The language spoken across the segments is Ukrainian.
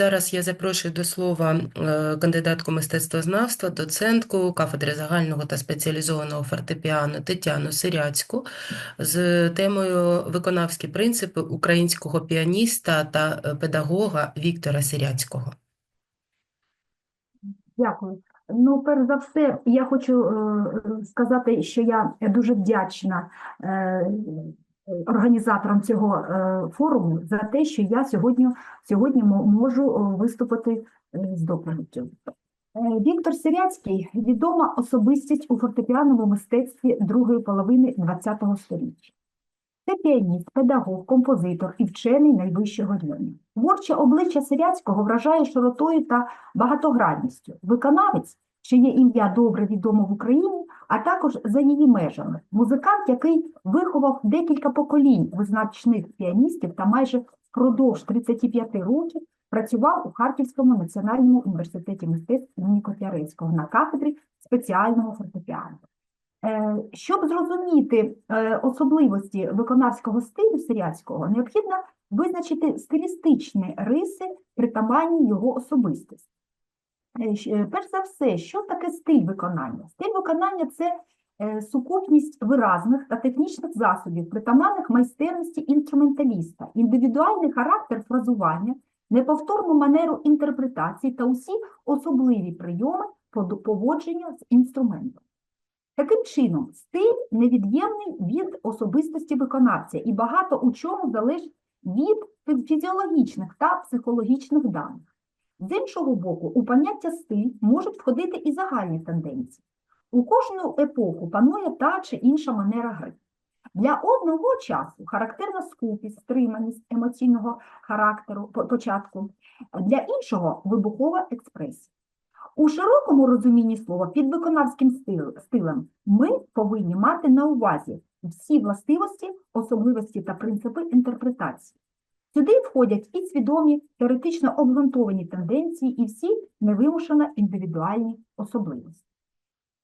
зараз я запрошую до слова е, кандидатку мистецтвознавства, доцентку кафедри загального та спеціалізованого фортепіано Тетяну Сиряцьку з темою виконавські принципи українського піаніста та е, педагога Віктора Сиряцького. Дякую. Ну, перш за все, я хочу е, сказати, що я дуже вдячна організаторам цього е, форуму за те, що я сьогодні, сьогодні можу е, виступити е, з доповіддю. Віктор Сиряцький – відома особистість у фортепіаному мистецтві другої половини ХХ століття. Це піаніст, педагог, композитор і вчений найвищого рівня. Творче обличчя Сиряцького вражає широтою та багатогранністю. Виконавець, чиє ім'я добре відомо в Україні, а також за її межами. Музикант, який виховав декілька поколінь визначних піаністів та майже впродовж 35 років працював у Харківському національному університеті мистецтв імені Котляревського на кафедрі спеціального фортепіано. Е, Щоб зрозуміти е, особливості виконавського стилю Сиряцького, необхідно визначити стилістичні риси, притаманні його особистості. Е, е, Перш за все, що таке стиль виконання? Стиль виконання це е, сукупність виразних та технічних засобів, притаманних майстерності інструменталіста, індивідуальний характер фразування, неповторну манеру інтерпретації та усі особливі прийоми поводження з інструментом. Таким чином, стиль невід'ємний від особистості виконавця і багато у чому залежить від фізіологічних та психологічних даних. З іншого боку, у поняття стиль можуть входити і загальні тенденції. У кожну епоху панує та чи інша манера гри. Для одного часу характерна скупість, стриманість емоційного характеру початку, для іншого вибухова експресія. У широкому розумінні слова під виконавським стилем ми повинні мати на увазі всі властивості, особливості та принципи інтерпретації. Сюди входять і свідомі, теоретично обґрунтовані тенденції, і всі невимушено індивідуальні особливості.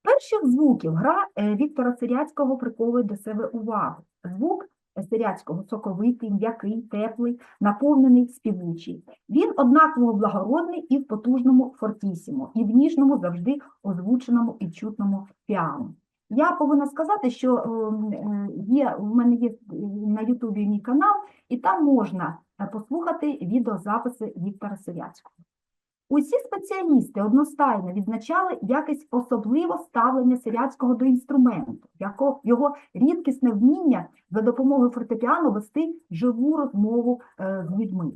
Перших звуків гра е, Віктора Сиряцького приковує до себе увагу. Звук Сиряцького соковитий, м'який, теплий, наповнений, співучий. Він однаково благородний і в потужному фортісімо, і в ніжному завжди озвученому і чутному піано. Я повинна сказати, що е, є, в мене є на Ютубі мій канал, і там можна е, послухати відеозаписи Віктора Сиряцького. Усі спеціалісти одностайно відзначали якесь особливе ставлення Сиряцького до інструменту, його рідкісне вміння за допомогою фортепіано вести живу розмову е, з людьми.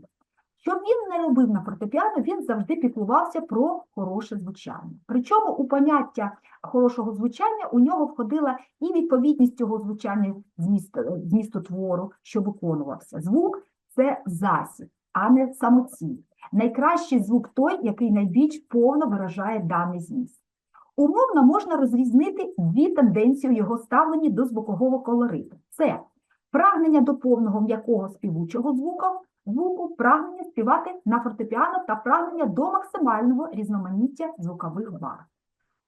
Що б він не робив на фортепіано, він завжди піклувався про хороше звучання. Причому у поняття хорошого звучання у нього входила і відповідність цього звучання змісту, змісту твору, що виконувався. Звук це засіб, а не самоціль. Найкращий звук той, який найбільш повно виражає даний зміст. Умовно можна розрізнити дві тенденції у його ставленні до звукового колориту. Це прагнення до повного м'якого співучого звуку, звуку, прагнення співати на фортепіано та прагнення до максимального різноманіття звукових барв.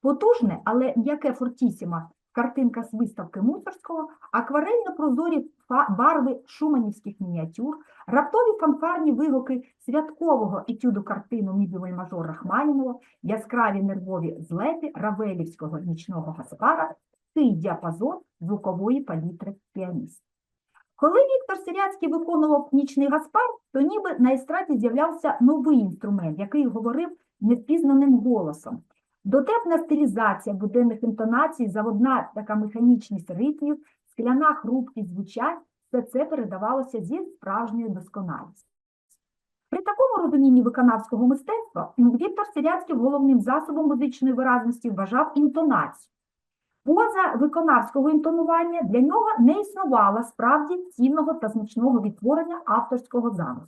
Потужне, але м'яке фортісіма картинка з виставки Мусорського, акварельно-прозорі барви шуманівських мініатюр, раптові фанфарні вигуки святкового етюду картину мідовий мажор Рахманінова, яскраві нервові злети равелівського нічного гаспара, цей діапазон звукової палітри піаніста. Коли Віктор Сиряцький виконував нічний гаспар, то ніби на естраді з'являвся новий інструмент, який говорив невпізнаним голосом. Дотепна стилізація буденних інтонацій, заводна така механічність ритмів, скляна хрупкість звучань – все це передавалося зі справжньою досконалістю. При такому розумінні виконавського мистецтва Віктор Сиряцький головним засобом музичної виразності вважав інтонацію. Поза виконавського інтонування для нього не існувало справді цінного та значного відтворення авторського замислу.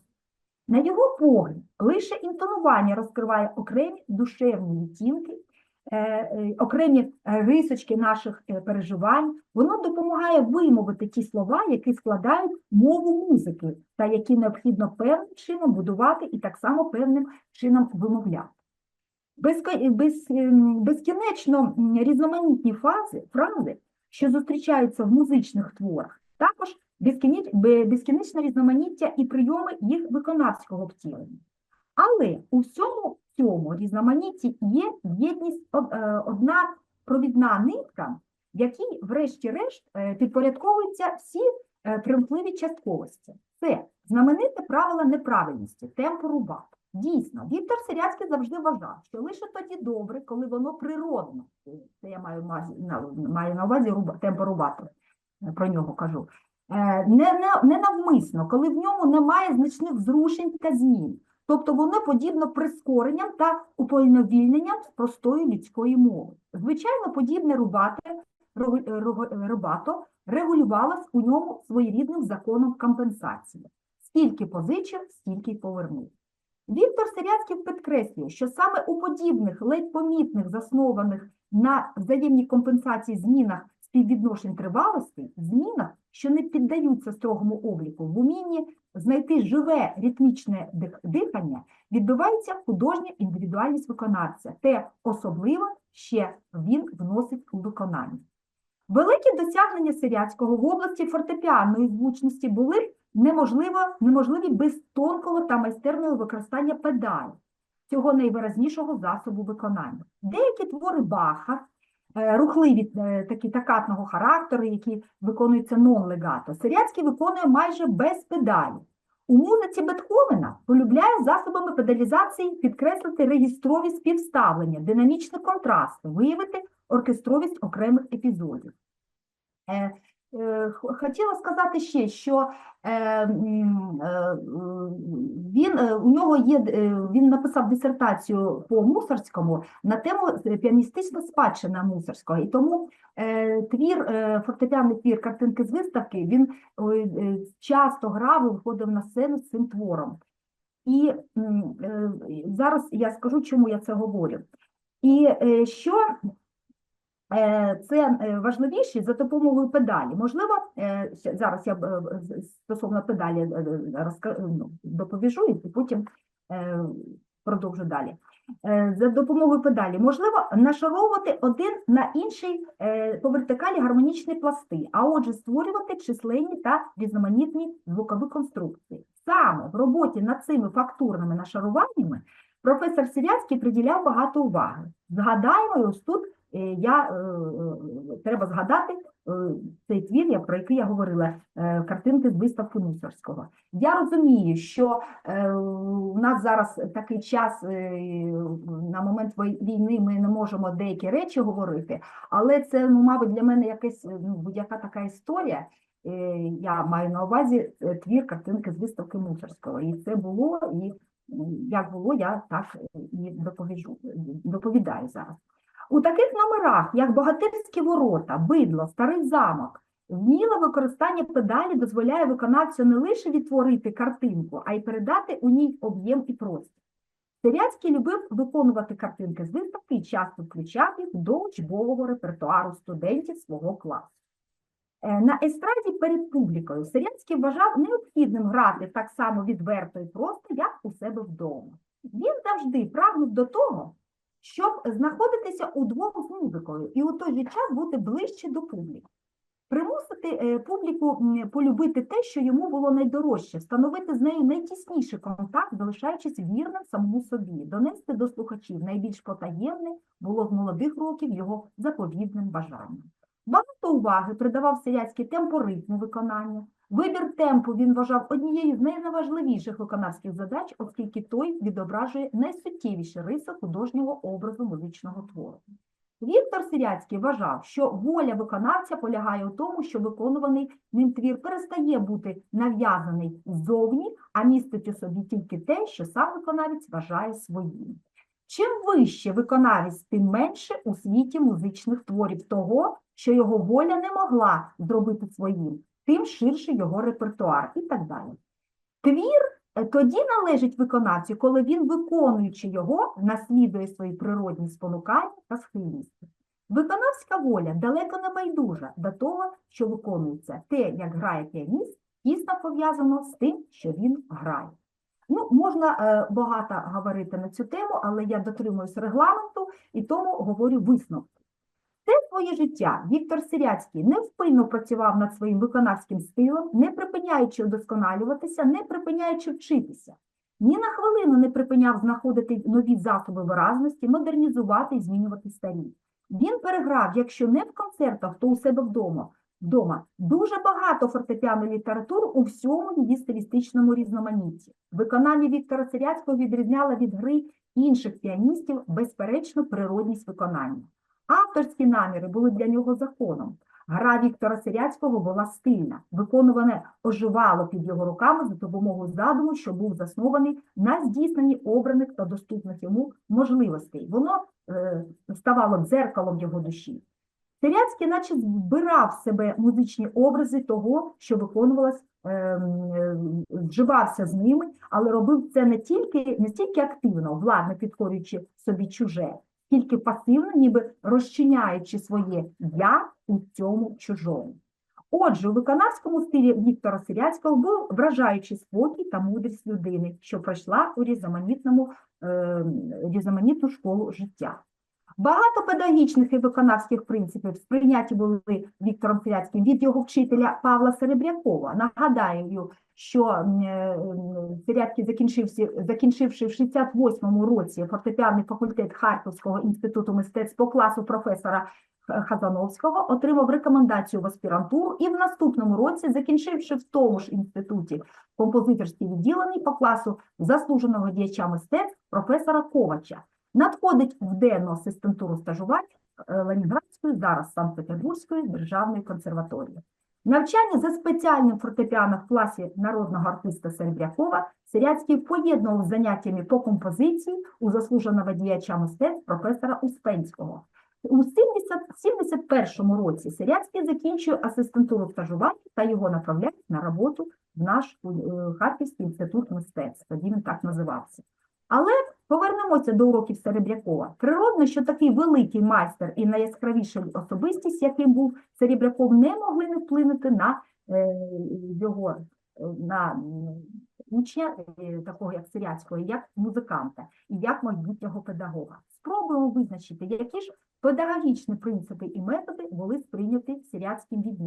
На його погляд, лише інтонування розкриває окремі душевні відтінки, е, е, окремі рисочки наших е, переживань. Воно допомагає вимовити ті слова, які складають мову музики, та які необхідно певним чином будувати і так само певним чином вимовляти. Безкінечно різноманітні фази, фрази, що зустрічаються в музичних творах, також безкінечне різноманіття і прийоми їх виконавського втілення. Але у всьому цьому різноманітті є єдність е, одна провідна нитка, якій, врешті-решт, е, підпорядковуються всі е, примхливі частковості. Це знамените правило неправильності, темпору бат. Дійсно, Віктор Сиряцький завжди вважав, що лише тоді добре, коли воно природно. Це я маю, маю на увазі е, про нього кажу. Е, Не, не, навмисно, коли в ньому немає значних зрушень та змін. Тобто воно подібно прискоренням та уповільненням простої людської мови. Звичайно, подібне е, рубато регулювалось у ньому своєрідним законом компенсації. Скільки позичив, стільки й повернув. Віктор Сиряцький підкреслює, що саме у подібних, ледь помітних, заснованих на взаємній компенсації змінах співвідношень тривалостей, змінах, що не піддаються строгому обліку, в умінні знайти живе ритмічне дихання, відбувається художня індивідуальність виконавця. Те особливо ще він вносить у виконання. Великі досягнення Сиряцького в області фортепіанної звучності були неможливо, неможливі без тонкого та майстерного використання педалі, цього найвиразнішого засобу виконання. Деякі твори Баха, е, рухливі е, такі такатного характеру, які виконуються нон-легато, Сиряцький виконує майже без педалі. У музиці Бетховена полюбляє засобами педалізації підкреслити регістрові співставлення, динамічні контрасти, виявити оркестровість окремих епізодів. Е, Хотіла сказати ще, що е, е, він, у нього є, він написав дисертацію по Мусорському на тему піаністична спадщина Мусорського, і тому твір, фортепіанний твір картинки з виставки, він часто грав і виходив на сцену з цим твором. І зараз я скажу, чому я це говорю. І що це е, важливіше за допомогою педалі. Можливо, е, зараз я е, стосовно педалі е, е, ну, доповіжу і потім е, продовжу далі. Е, За допомогою педалі можливо нашаровувати один на інший е, по вертикалі гармонічні пласти, а отже, створювати численні та різноманітні звукові конструкції. Саме в роботі над цими фактурними нашаруваннями професор Сіряцький приділяв багато уваги. Згадаємо, ось тут е, я, е, е, треба згадати е, цей твір, про який я говорила, е, картинки з виставки Мусорського. Я розумію, що е, у нас зараз такий час, е, на момент війни ми не можемо деякі речі говорити, але це, ну, мабуть, для мене якась е, ну, будь-яка така історія. Е, Я маю на увазі е, твір картинки з виставки Мусорського. І це було, і як було, я так е, і доповіжу, доповідаю зараз. У таких номерах, як Богатирські ворота, бидло, старий замок, вміле використання педалі дозволяє виконавцю не лише відтворити картинку, а й передати у ній об'єм і простір. Сиряцький любив виконувати картинки з виставки і часто включав їх до учбового репертуару студентів свого класу. Е, На естраді перед публікою Сиряцький вважав необхідним грати так само відверто і просто, як у себе вдома. Він завжди прагнув до того, щоб знаходитися у двох з музикою і у той же час бути ближче до публіки. Примусити е, публіку полюбити те, що йому було найдорожче, встановити з нею найтісніший контакт, залишаючись вірним самому собі, донести до слухачів найбільш потаємне було в молодих років його заповідним бажанням. Багато уваги придавав Сиряцький темпоритму виконання. Вибір темпу він вважав однією з найважливіших виконавських задач, оскільки той відображує найсуттєвіші риси художнього образу музичного твору. Віктор Сиряцький вважав, що воля виконавця полягає у тому, що виконуваний ним твір перестає бути нав'язаний ззовні, а містить у собі тільки те, що сам виконавець вважає своїм. Чим вище виконавець, тим менше у світі музичних творів того, що його воля не могла зробити своїм, тим ширше його репертуар і так далі. Твір е, тоді належить виконавцю, коли він, виконуючи його, наслідує свої природні спонукання та схильності. Виконавська воля далеко не байдужа до того, що виконується. Те, як грає піаніст, тісно пов'язано з тим, що він грає. Ну, можна е, багато говорити на цю тему, але я дотримуюсь регламенту і тому говорю висновки. Все своє життя Віктор Сиряцький невпинно працював над своїм виконавським стилем, не припиняючи удосконалюватися, не припиняючи вчитися. Ні на хвилину не припиняв знаходити нові засоби виразності, модернізувати і змінювати старі. Він переграв, якщо не в концертах, то у себе вдома. Вдома дуже багато фортепіано літератур у всьому її стилістичному різноманітті. Виконання Віктора Сиряцького відрізняло від гри інших піаністів безперечно природність виконання. Авторські наміри були для нього законом. Гра Віктора Сиряцького була стильна, виконуване оживало під його руками за допомогою задуму, що був заснований на здійсненні обраних та доступних йому можливостей. Воно е, ставало дзеркалом його душі. Сиряцький наче збирав в себе музичні образи того, що виконувалось, е, е, вживався з ними, але робив це не тільки не стільки активно, владно підкорюючи собі чуже, тільки пасивно, ніби розчиняючи своє я у цьому чужому. Отже, у виконавському стилі Віктора Сиряцького був вражаючий спокій та мудрість людини, що пройшла у різноманітному, е, різноманітну школу життя. Багато педагогічних і виконавських принципів сприйняті були Віктором Сиряцьким від його вчителя Павла Серебрякова. Нагадаю, що е, закінчився, закінчивши в 68-му році фортепіанний факультет Харківського інституту мистецтв по класу професора Хазановського, отримав рекомендацію в аспірантуру і в наступному році, закінчивши в тому ж інституті композиторський відділений по класу заслуженого діяча мистецтв професора Ковача. Надходить в денну асистентуру стажувань е, Ленінградської, зараз Санкт-Петербурзької державної консерваторії. Навчання за спеціальним фортепіано в класі народного артиста Серебрякова Сиряцький поєднував з заняттями по композиції у заслуженого діяча мистецтв професора Успенського. У 70 71 році Сиряцький закінчує асистентуру стажування та його направляють на роботу в наш е, Харківський інститут мистецтв, тоді він так називався. Але повернемося до уроків Серебрякова. Природно, що такий великий майстер і найяскравіша особистість, яким був Серебряков, не могли не вплинути на е, його е, на учня, е, такого як Сиряцького, як музиканта і як майбутнього педагога. Спробуємо визначити, які ж педагогічні принципи і методи були сприйняті Сиряцьким від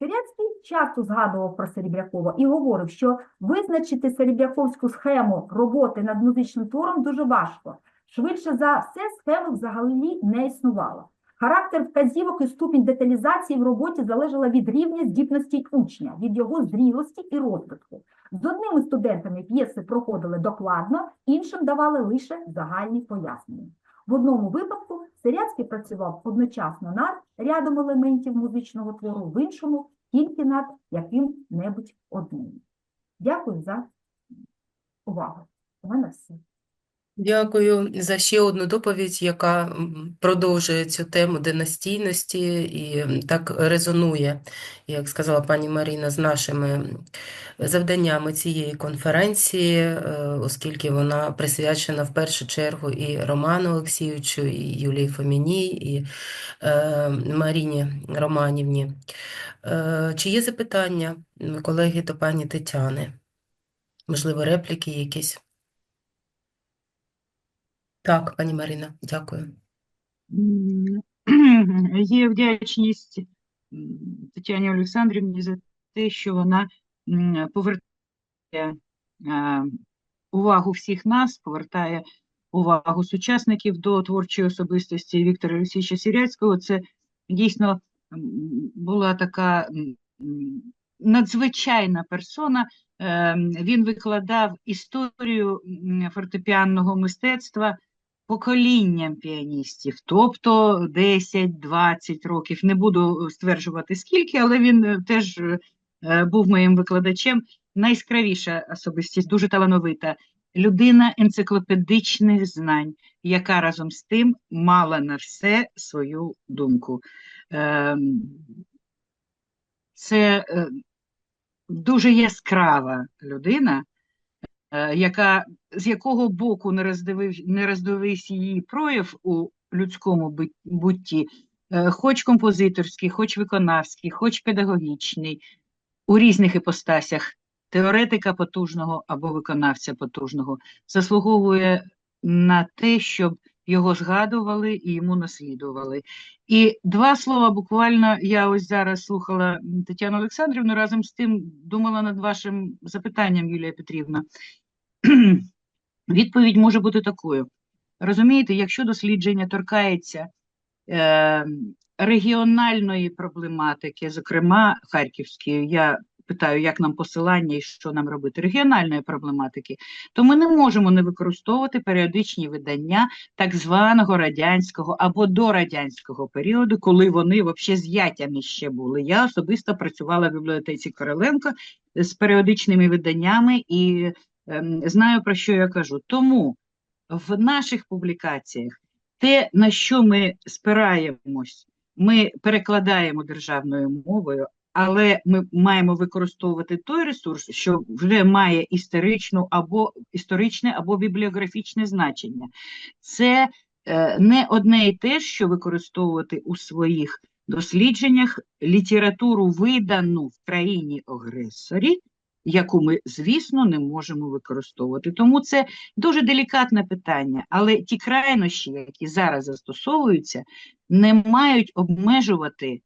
нього. Часто згадував про Серебрякова і говорив, що визначити серебряковську схему роботи над музичним твором дуже важко. Швидше за все, схеми взагалі не існувало. Характер вказівок і ступінь деталізації в роботі залежала від рівня здібності учня, від його зрілості і розвитку. З одними студентами п'єси проходили докладно, іншим давали лише загальні пояснення. В одному випадку Сиряцький працював одночасно над рядом елементів музичного твору, в іншому тільки над яким-небудь одним. Дякую за увагу. У мене все. Дякую за ще одну доповідь, яка продовжує цю тему династійності і так резонує, як сказала пані Маріна, з нашими завданнями цієї конференції, е, оскільки вона присвячена в першу чергу і Роману Олексійовичу, і Юлії Фоміній, і е, Маріні Романівні. Е, Чи є запитання, колеги, до пані Тетяни? Можливо, репліки якісь? Так, пані Марина, дякую. Є вдячність Тетяні Олександрівні за те, що вона повертає е, увагу всіх нас, повертає увагу сучасників до творчої особистості Віктора Олексійовича Сіряцького. Це дійсно була така надзвичайна персона. Е, Він викладав історію фортепіанного мистецтва поколінням піаністів, тобто 10-20 років. Не буду стверджувати скільки, але він е, теж е, був моїм викладачем. Найяскравіша особистість, дуже талановита. Людина енциклопедичних знань, яка разом з тим мала на все свою думку. Ем, Це е, дуже яскрава людина, е, яка з якого боку не роздивив, не роздивився її прояв у людському бутті, е, хоч композиторський, хоч виконавський, хоч педагогічний, у різних іпостасях теоретика потужного або виконавця потужного, заслуговує на те, щоб його згадували і йому наслідували. І два слова буквально я ось зараз слухала Тетяну Олександрівну, разом з тим думала над вашим запитанням, Юлія Петрівна. відповідь може бути такою. Розумієте, якщо дослідження торкається е, регіональної проблематики, зокрема Харківської, я питаю, як нам посилання і що нам робити, регіональної проблематики, то ми не можемо не використовувати періодичні видання так званого радянського або дорадянського періоду, коли вони взагалі з ятями ще були. Я особисто працювала в бібліотеці Короленко з періодичними виданнями і ем, знаю, про що я кажу. Тому в наших публікаціях те, на що ми спираємось, ми перекладаємо державною мовою, але ми маємо використовувати той ресурс, що вже має історичну або історичне або бібліографічне значення. Це е, не одне і те, що використовувати у своїх дослідженнях літературу, видану в країні-агресорі, яку ми, звісно, не можемо використовувати. Тому це дуже делікатне питання, але ті крайнощі, які зараз застосовуються, не мають обмежувати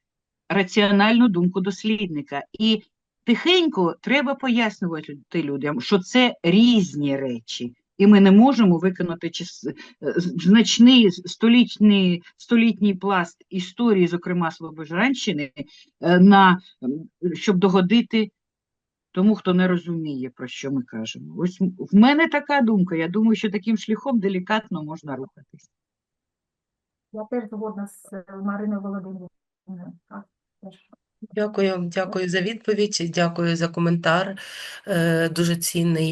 раціональну думку дослідника. І тихенько треба пояснювати людям, що це різні речі. І ми не можемо виконати е, значний столітній, столітній пласт історії, зокрема Слобожанщини, е, на, щоб догодити тому, хто не розуміє, про що ми кажемо. Ось в мене така думка. Я думаю, що таким шляхом делікатно можна рухатись. Я теж згодна з е, Мариною Володимирівною. Дякую, дякую за відповідь, дякую за коментар. Е, Дуже цінний.